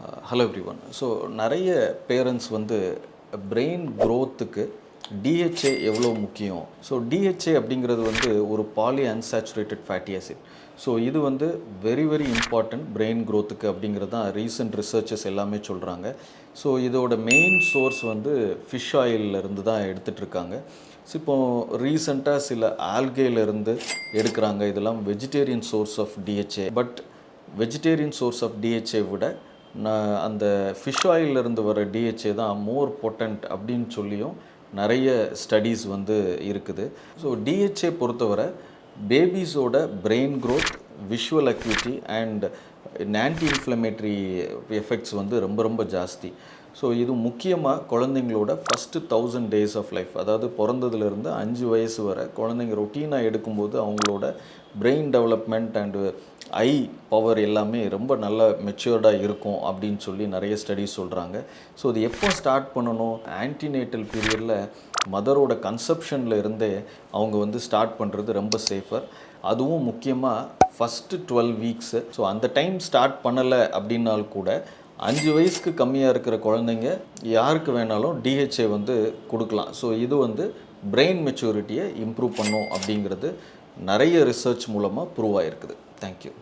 Hello everyone so நிறைய parents வந்து brain க்ரோத்துக்கு டிஹெச்ஏ எவ்வளோ முக்கியம்? ஸோ டிஹெச்ஏ அப்படிங்கிறது வந்து ஒரு poly unsaturated fatty acid so இது வந்து வெரி வெரி இம்பார்ட்டன்ட் பிரெயின் க்ரோத்துக்கு அப்படிங்கிறது தான் ரீசெண்ட் ரிசர்ச்சஸ் எல்லாமே சொல்கிறாங்க ஸோ இதோட மெயின் சோர்ஸ் வந்து ஃபிஷ் இருந்து தான் எடுத்துகிட்ருக்காங்க ஸோ இப்போ ரீசெண்டாக சில ஆல்கேலேருந்து இருந்து எடுக்கிறாங்க. இதெல்லாம் vegetarian source of DHA but vegetarian source of DHA விட அந்த ஃபிஷ் ஆயிலிருந்து வர டிஹெச்ஏ தான் மோர் பொட்டன்ட் அப்படின்னு சொல்லியும் நிறைய ஸ்டடீஸ் வந்து இருக்குது. ஸோ டிஹெச்ஏ பொறுத்தவரை பேபிஸோட brain growth visual acuity and anti inflammatory effects வந்து ரொம்ப ரொம்ப ஜாஸ்தி. ஸோ இது முக்கியமாக குழந்தைங்களோட first thousand days of life அதாவது பிறந்ததுலேருந்து அஞ்சு வயசு வரை குழந்தைங்க ரொட்டீனாக எடுக்கும்போது அவங்களோட brain development and eye power எல்லாமே ரொம்ப நல்ல மெச்சூர்டாக இருக்கும் அப்படின்னு சொல்லி நிறைய ஸ்டடீஸ் சொல்கிறாங்க ஸோ இது எப்போ ஸ்டார்ட் பண்ணணும்? ஆன்டினேட்டல் பீரியடில் மதரோட கன்செப்ஷனில் இருந்தே அவங்க வந்து ஸ்டார்ட் பண்ணுறது ரொம்ப சேஃபர் அதுவும் முக்கியமாக ஃபஸ்ட்டு டுவெல் வீக்ஸு ஸோ அந்த டைம் ஸ்டார்ட் பண்ணலை அப்படின்னால் கூட அஞ்சு வயசுக்கு கம்மியாக இருக்கிற குழந்தைங்க யாருக்கு வேணாலும் டிஹெச்ஏ வந்து கொடுக்கலாம். ஸோ இது வந்து பிரெயின் மெச்சூரிட்டியை இம்ப்ரூவ் பண்ணும் அப்படிங்கிறது நிறைய ரிசர்ச் மூலமாக ப்ரூவ் ஆகிருக்குது தேங்க்யூ